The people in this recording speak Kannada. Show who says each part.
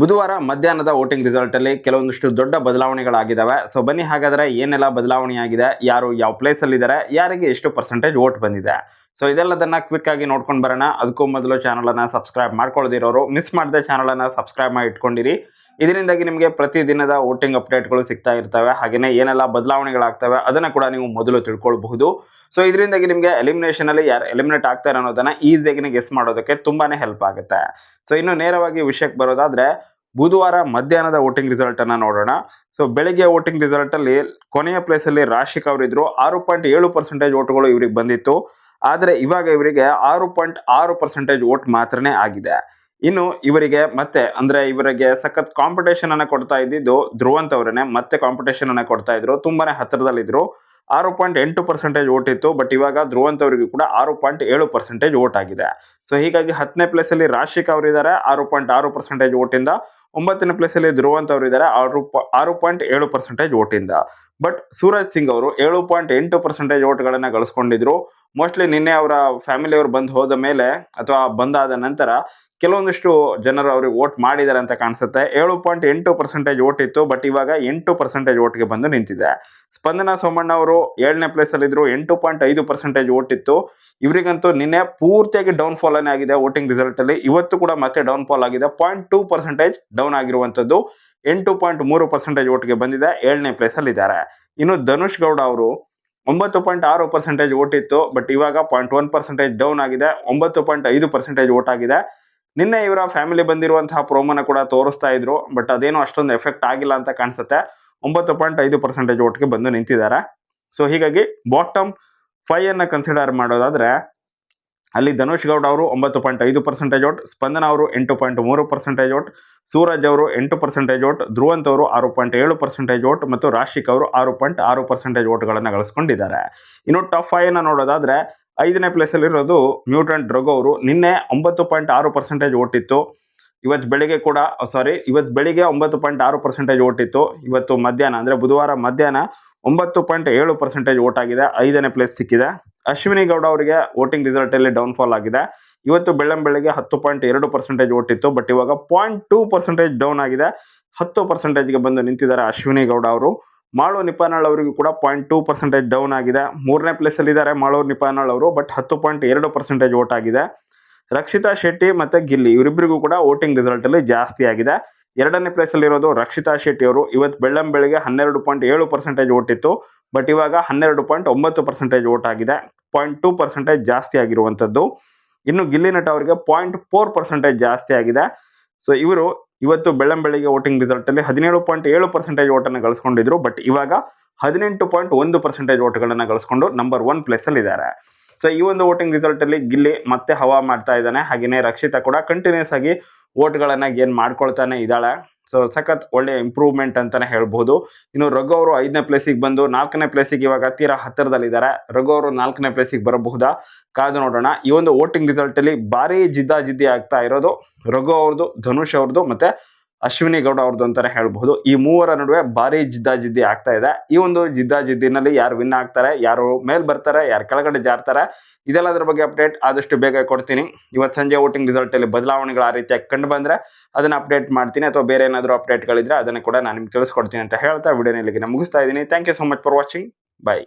Speaker 1: ಬುಧವಾರ ಮಧ್ಯಾಹ್ನದ ವೋಟಿಂಗ್ ರಿಸಲ್ಟ್ ಅಲ್ಲಿ ಕೆಲವೊಂದಿಷ್ಟು ದೊಡ್ಡ ಬದಲಾವಣೆಗಳಾಗಿದ್ದಾವೆ ಸೊ ಬನ್ನಿ ಹಾಗಾದ್ರೆ ಏನೆಲ್ಲ ಬದಲಾವಣೆಯಾಗಿದೆ, ಯಾರು ಯಾವ ಪ್ಲೇಸ್ ಅಲ್ಲಿ ಇದ್ದಾರೆ ಯಾರಿಗೆ ಎಷ್ಟು ಪರ್ಸೆಂಟೇಜ್ ವೋಟ್ ಬಂದಿದೆ. ಸೊ ಇದೆಲ್ಲದನ್ನ ಕ್ವಿಕ್ ಆಗಿ ನೋಡ್ಕೊಂಡು ಬರೋಣ. ಅದಕ್ಕೂ ಮೊದಲು ಚಾನಲನ್ನು ಸಬ್ಸ್ಕ್ರೈಬ್ ಮಾಡ್ಕೊಳ್ದಿರೋರು ಮಿಸ್ ಮಾಡದೆ ಚಾನಲನ್ನು ಸಬ್ಸ್ಕ್ರೈಬ್ ಮಾಡಿ ಇಟ್ಕೊಂಡಿರಿ. ಇದರಿಂದಾಗಿ ನಿಮಗೆ ಪ್ರತಿ ದಿನದ ವೋಟಿಂಗ್ ಅಪ್ಡೇಟ್ಗಳು ಸಿಗ್ತಾ ಇರ್ತವೆ. ಹಾಗೆಯೇ ಏನೆಲ್ಲ ಬದಲಾವಣೆಗಳಾಗ್ತವೆ, ಅದನ್ನು ಕೂಡ ನೀವು ಮೊದಲು ತಿಳ್ಕೊಳ್ಬಹುದು. ಸೊ ಇದರಿಂದಾಗಿ ನಿಮಗೆ ಎಲಿಮಿನೇಷನಲ್ಲಿ ಯಾರು ಎಲಿಮಿನೇಟ್ ಆಗ್ತಾರೆ ಅನ್ನೋದನ್ನು ಈಸಿಯಾಗಿ ಗೆಸ್ ಮಾಡೋದಕ್ಕೆ ತುಂಬಾ ಹೆಲ್ಪ್ ಆಗುತ್ತೆ. ಸೊ ಇನ್ನು ನೇರವಾಗಿ ವಿಷಯಕ್ಕೆ ಬರೋದಾದ್ರೆ, ಬುಧವಾರ ಮಧ್ಯಾಹ್ನದ ವೋಟಿಂಗ್ ರಿಸಲ್ಟನ್ನು ನೋಡೋಣ. ಸೊ ಬೆಳಗ್ಗೆ ವೋಟಿಂಗ್ ರಿಸಲ್ಟಲ್ಲಿ ಕೊನೆಯ ಪ್ಲೇಸಲ್ಲಿ ರಾಶಿಕ್ ಅವರಿದ್ದರು ಆರು ಪಾಯಿಂಟ್ ಏಳು ಪರ್ಸೆಂಟೇಜ್ ವೋಟ್ಗಳು ಇವ್ರಿಗೆ ಬಂದಿತ್ತು. ಆದರೆ ಇವಾಗ ಇವರಿಗೆ ಆರು ಪಾಯಿಂಟ್ ಆರು ಪರ್ಸೆಂಟೇಜ್ ವೋಟ್ ಮಾತ್ರನೇ ಆಗಿದೆ. ಇನ್ನು ಇವರಿಗೆ ಮತ್ತೆ, ಅಂದ್ರೆ ಇವರಿಗೆ ಸಖತ್ ಕಾಂಪಿಟೇಷನ್ ಅನ್ನ ಕೊಡ್ತಾ ಇದ್ದಿದ್ದು ಧ್ರುವಂತ್ ಅವರನ್ನೇ ಮತ್ತೆ ಕಾಂಪಿಟೇಷನ್ ಅನ್ನ ಕೊಡ್ತಾ ಇದ್ರು, ತುಂಬಾನೇ ಹತ್ತಿರದಲ್ಲಿದ್ರು ಆರು ಪಾಯಿಂಟ್ ಎಂಟು ಪರ್ಸೆಂಟೇಜ್ ವೋಟ್ ಇತ್ತು ಬಟ್ ಇವಾಗ ಧ್ರುವಂತ್ ಅವರಿಗೂ ಕೂಡ ಆರು ಪಾಯಿಂಟ್ ಏಳು ಪರ್ಸೆಂಟೇಜ್ ವೋಟ್ ಆಗಿದೆ. ಸೊ ಹೀಗಾಗಿ ಹತ್ತನೇ ಪ್ಲೇಸ್ ಅಲ್ಲಿ ರಾಶಿಕ್ ಅವರಿದ್ದಾರೆ ಆರು ಪಾಯಿಂಟ್ ಆರು ಪರ್ಸೆಂಟೇಜ್ ವೋಟಿಂದ. ಒಂಬತ್ತನೇ ಪ್ಲೇಸ್ ಅಲ್ಲಿ ಧ್ರುವಂತ್ ಅವರಿದ್ದಾರೆ ಆರು ಆರು ಪಾಯಿಂಟ್ ಏಳು ಪರ್ಸೆಂಟೇಜ್ ವೋಟಿಂದ. ಬಟ್ ಸೂರಜ್ ಸಿಂಗ್ ಅವರು ಏಳು ಪಾಯಿಂಟ್ ಎಂಟು ಪರ್ಸೆಂಟೇಜ್ ವೋಟ್ಗಳನ್ನು ಗಳಿಸ್ಕೊಂಡಿದ್ರು. ಮೋಸ್ಟ್ಲಿ ನಿನ್ನೆ ಅವರ ಫ್ಯಾಮಿಲಿಯವರು ಬಂದು ಹೋದ ಮೇಲೆ ಅಥವಾ ಬಂದಾದ ನಂತರ ಕೆಲವೊಂದಿಷ್ಟು ಜನರು ಅವ್ರಿಗೆ ವೋಟ್ ಮಾಡಿದ್ದಾರೆ ಅಂತ ಕಾಣಿಸುತ್ತೆ. ಏಳು ಪಾಯಿಂಟ್ ಎಂಟು ಪರ್ಸೆಂಟೇಜ್ ವೋಟ್ ಇತ್ತು ಬಟ್ ಇವಾಗ ಎಂಟು ಪರ್ಸೆಂಟೇಜ್ ವೋಟ್ಗೆ ಬಂದು ನಿಂತಿದೆ. ಸ್ಪಂದನ ಸೋಮಣ್ಣ ಅವರು ಏಳನೇ ಪ್ಲೇಸಲ್ಲಿದ್ದರು ಎಂಟು ಪಾಯಿಂಟ್ ಐದು ಪರ್ಸೆಂಟೇಜ್ ವೋಟ್ ಇತ್ತು. ಇವರಿಗಂತೂ ನಿನ್ನೆ ಪೂರ್ತಿಯಾಗಿ ಡೌನ್ ಫಾಲ್ ಅನ್ನೇ ಆಗಿದೆ ವೋಟಿಂಗ್ ರಿಸಲ್ಟಲ್ಲಿ ಇವತ್ತು ಕೂಡ ಮತ್ತೆ ಡೌನ್ ಫಾಲ್ ಆಗಿದೆ. ಪಾಯಿಂಟ್ ಟೂ ಪರ್ಸೆಂಟೇಜ್ ಡೌನ್ ಆಗಿರುವಂಥದ್ದು ಎಂಟು ಪಾಯಿಂಟ್ ಮೂರು ಪರ್ಸೆಂಟೇಜ್ ವೋಟ್ಗೆ ಬಂದಿದೆ, ಏಳನೇ ಪ್ಲೇಸಲ್ಲಿದ್ದಾರೆ ಇನ್ನು ಧನುಷ್ ಗೌಡ ಅವರು ಒಂಬತ್ತು ಪಾಯಿಂಟ್ ಆರು ಪರ್ಸೆಂಟೇಜ್ ಓಟ್ ಇತ್ತು ಬಟ್ ಇವಾಗ ಪಾಯಿಂಟ್ ಒನ್ ಪರ್ಸೆಂಟೇಜ್ ಡೌನ್ ಆಗಿದೆ, ಒಂಬತ್ತು ಪಾಯಿಂಟ್ ಐದು ಪರ್ಸೆಂಟೇಜ್ ವೋಟ್ ಆಗಿದೆ. ನಿನ್ನೆ ಇವರ ಫ್ಯಾಮಿಲಿ ಬಂದಿರುವಂತಹ ಪ್ರೋಮೋನ ಕೂಡ ತೋರಿಸ್ತಾ ಇದ್ರು ಬಟ್ ಅದೇನು ಅಷ್ಟೊಂದು ಎಫೆಕ್ಟ್ ಆಗಿಲ್ಲ ಅಂತ ಕಾಣಿಸುತ್ತೆ. ಒಂಬತ್ತು ಪಾಯಿಂಟ್ ಐದು ಪರ್ಸೆಂಟೇಜ್ ಓಟ್ಗೆ ಬಂದು ನಿಂತಿದ್ದಾರೆ. ಸೊ ಹೀಗಾಗಿ ಬಾಟಮ್ ಫೈವ್ ಅನ್ನ ಕನ್ಸಿಡರ್ ಮಾಡೋದಾದ್ರೆ ಅಲ್ಲಿ ಧನುಷ್ ಗೌಡ ಅವರು ಒಂಬತ್ತು ಪಾಯಿಂಟ್ ಐದು ಪರ್ಸೆಂಟೇಜ್ ಓಟ್ ಸ್ಪಂದನ ಅವರು ಎಂಟು ಪಾಯಿಂಟ್ ಮೂರು ಪರ್ಸೆಂಟೇಜ್ ಓಟ್ ಸೂರಜ್ ಅವರು ಎಂಟು ಪರ್ಸೆಂಟೇಜ್ ಓಟ್ ಧ್ರುವಂತ್ ಅವರು ಆರು ಪಾಯಿಂಟ್ ಏಳು ಪರ್ಸೆಂಟೇಜ್ ಓಟ್ ಮತ್ತು ರಾಶಿಕ್ ಅವರು ಆರು ಪಾಯಿಂಟ್ ಆರು ಪರ್ಸೆಂಟೇಜ್ ಓಟ್ಗಳನ್ನು ಗಳಿಸ್ಕೊಂಡಿದ್ದಾರೆ. ಇನ್ನು ಟಾಪ್ ಫೈವ್ ಅನ್ನು ನೋಡೋದಾದ್ರೆ ಐದನೇ ಪ್ಲೇಸಲ್ಲಿರೋದು ಮ್ಯೂಟ್ ಮ್ಯೂಟೆಂಟ್ ಡ್ರಗೋ ಅವರು ನಿನ್ನೆ ಒಂಬತ್ತು ಪಾಯಿಂಟ್ ಆರು ಪರ್ಸೆಂಟೇಜ್ ಓಟಿತ್ತು ಇವತ್ತು ಬೆಳಿಗ್ಗೆ ಕೂಡ ಸಾರಿ ಇವತ್ತು ಬೆಳಿಗ್ಗೆ ಒಂಬತ್ತು ಪಾಯಿಂಟ್ ಆರು ಪರ್ಸೆಂಟೇಜ್ ಓಟಿತ್ತು ಇವತ್ತು ಮಧ್ಯಾಹ್ನ, ಅಂದರೆ ಬುಧವಾರ ಮಧ್ಯಾಹ್ನ ಒಂಬತ್ತು ಪಾಯಿಂಟ್ ಏಳು ಪರ್ಸೆಂಟೇಜ್ ಓಟ್ ಆಗಿದೆ, ಐದನೇ ಪ್ಲೇಸ್ ಸಿಕ್ಕಿದೆ. ಅಶ್ವಿನಿ ಗೌಡ ಅವರಿಗೆ ವೋಟಿಂಗ್ ರಿಸಲ್ಟಲ್ಲಿ ಡೌನ್ಫಾಲ್ ಆಗಿದೆ. ಇವತ್ತು ಬೆಳ್ಳಂ ಬೆಳಗ್ಗೆ ಹತ್ತು ಪಾಯಿಂಟ್ ಎರಡು ಪರ್ಸೆಂಟೇಜ್ ಓಟ್ ಇತ್ತು ಬಟ್ ಇವಾಗ ಪಾಯಿಂಟ್ ಟೂ ಪರ್ಸೆಂಟೇಜ್ ಡೌನ್ ಆಗಿದೆ. ಹತ್ತು ಪರ್ಸೆಂಟೇಜ್ಗೆ ಬಂದು ನಿಂತಿದ್ದಾರೆ ಅಶ್ವಿನಿ ಗೌಡ ಅವರು. ಮಾಳು ನಿಪಾನಾಳ್ ಅವರಿಗೂ ಕೂಡ ಪಾಯಿಂಟ್ ಟೂ ಪರ್ಸೆಂಟೇಜ್ ಡೌನ್ ಆಗಿದೆ. ಮೂರನೇ ಪ್ಲೇಸಲ್ಲಿ ಇದ್ದಾರೆ ಮಾಳು ನಿಪಾನಾಳ್ ಅವರು ಬಟ್ ಹತ್ತು ಪಾಯಿಂಟ್ ಎರಡು ಪರ್ಸೆಂಟೇಜ್ ಓಟ್ ಆಗಿದೆ. ರಕ್ಷಿತಾ ಶೆಟ್ಟಿ ಮತ್ತೆ ಗಿಲ್ಲಿ. ಇವರಿಬ್ಬರಿಗೂ ಕೂಡ ವೋಟಿಂಗ್ ರಿಸಲ್ಟ್ ಅಲ್ಲಿ ಜಾಸ್ತಿ ಆಗಿದೆ. ಎರಡನೇ ಪ್ಲೇಸ್ ಅಲ್ಲಿ ಇರೋದು ರಕ್ಷಿತಾ ಶೆಟ್ಟಿ ಅವರು. ಇವತ್ತು ಬೆಳ್ಳಂ ಬೆಳಿಗ್ಗೆ ಹನ್ನೆರಡು ಪಾಯಿಂಟ್ ಏಳು ಪರ್ಸೆಂಟೇಜ್ ಓಟಿತ್ತು ಬಟ್ ಇವಾಗ ಹನ್ನೆರಡು ಪಾಯಿಂಟ್ ಒಂಬತ್ತು ಪರ್ಸೆಂಟೇಜ್ ಓಟ್ ಆಗಿದೆ. ಪಾಯಿಂಟ್ ಟೂ ಪರ್ಸೆಂಟೇಜ್ ಜಾಸ್ತಿ ಆಗಿರುವಂಥದ್ದು ಇನ್ನು ಗಿಲ್ಲಿ ನಟ ಅವರಿಗೆ ಪಾಯಿಂಟ್ ಫೋರ್ ಪರ್ಸೆಂಟೇಜ್ ಜಾಸ್ತಿ ಆಗಿದೆ. ಸೊ ಇವರು ಇವತ್ತು ಬೆಳ್ಳಂಬೆಳಿಗ್ಗೆ ವೋಟಿಂಗ್ ರಿಸಲ್ಟ್ ಅಲ್ಲಿ ಹದಿನೇಳು ಪಾಯಿಂಟ್ ಏಳು ಪರ್ಸೆಂಟೇಜ್ ಓಟನ್ನು ಗಳಿಸ್ಕೊಂಡಿದ್ರು. ಬಟ್ ಇವಾಗ ಹದಿನೆಂಟು ಪಾಯಿಂಟ್ ಒಂದು ಪರ್ಸೆಂಟೇಜ್ ಓಟ್ಗಳನ್ನು ಗಳಿಸ್ಕೊಂಡು ನಂಬರ್ ಒನ್ ಪ್ಲೇಸ್ ಅಲ್ಲಿ ಇದ್ದಾರೆ. ಸೊ ಈ ಒಂದು ವೋಟಿಂಗ್ ರಿಸಲ್ಟ್ ಅಲ್ಲಿ ಗಿಲ್ಲಿ ಮತ್ತೆ ಹವಾ ಮಾಡ್ತಾ ಇದ್ದಾನೆ. ಹಾಗೆಯೇ ರಕ್ಷಿತಾ ಕೂಡ ಕಂಟಿನ್ಯೂಸ್ ಆಗಿ ವೋಟ್ಗಳನ್ನ ಗೇನ್ ಮಾಡ್ಕೊಳ್ತಾನೆ ಇದ್ದಾಳೆ. ಸೊ ಸಖತ್ ಒಳ್ಳೆ ಇಂಪ್ರೂವ್ಮೆಂಟ್ ಅಂತಾನೆ ಹೇಳ್ಬಹುದು ಇನ್ನು ರಘು ಅವರು ಐದನೇ ಪ್ಲೇಸಿಗೆ ಬಂದು ನಾಲ್ಕನೇ ಪ್ಲೇಸಿಗೆ ಇವಾಗ ತೀರಾ ಹತ್ತಿರದಲ್ಲಿದ್ದಾರೆ ರಘು ಅವರು ನಾಲ್ಕನೇ ಪ್ಲೇಸಿಗೆ ಬರಬಹುದಾ? ಕಾದು ನೋಡೋಣ. ಈ ಒಂದು ವೋಟಿಂಗ್ ರಿಸಲ್ಟ್ ಅಲ್ಲಿ ಭಾರಿ ಜಿದ್ದಾಜಿದ್ದಿ ಆಗ್ತಾ ಇರೋದು. ರಘು ಅವ್ರದ್ದು ಧನುಷ್ ಅವ್ರದ್ದು ಮತ್ತೆ ಅಶ್ವಿನಿ ಗೌಡ ಅವ್ರದ್ದು ಅಂತಾನೆ ಹೇಳ್ಬಹುದು ಈ ಮೂವರ ನಡುವೆ ಭಾರಿ ಜಿದ್ದಾಜಿದ್ದಿ ಆಗ್ತಾ ಇದೆ. ಈ ಒಂದು ಜಿದ್ದಾಜಿದ್ದಿನಲ್ಲಿ ಯಾರು ವಿನ್ ಆಗ್ತಾರೆ, ಯಾರು ಮೇಲ್ ಬರ್ತಾರೆ, ಯಾರು ಕೆಳಗಡೆ ಜಾರ್ತಾರೆ, ಇದೆಲ್ಲದರ ಬಗ್ಗೆ ಅಪ್ಡೇಟ್ ಆದಷ್ಟು ಬೇಗ ಕೊಡ್ತೀನಿ. ಇವತ್ತು ಸಂಜೆ ವೋಟಿಂಗ್ ರಿಸಲ್ಟ್ ಅಲ್ಲಿ ಬದಲಾವಣೆಗಳು ಆ ರೀತಿಯಾಗಿ ಕಂಡು ಬಂದ್ರೆ ಅದನ್ನ ಅಪ್ಡೇಟ್ ಮಾಡ್ತೀನಿ ಅಥವಾ ಬೇರೆ ಏನಾದರೂ ಅಪ್ಡೇಟ್ಗಳಿದ್ರೆ ಅದನ್ನು ಕೂಡ ನಾನು ನಿಮ್ಗೆ ತಿಳಿಸ್ಕೊಡ್ತೀನಿ ಅಂತ ಹೇಳ್ತಾ ವಿಡಿಯೋನ ಇಲ್ಲಿಗೆ ಮುಗಿಸ್ತಾ ಇದ್ದೀನಿ. Thank you so much for watching bye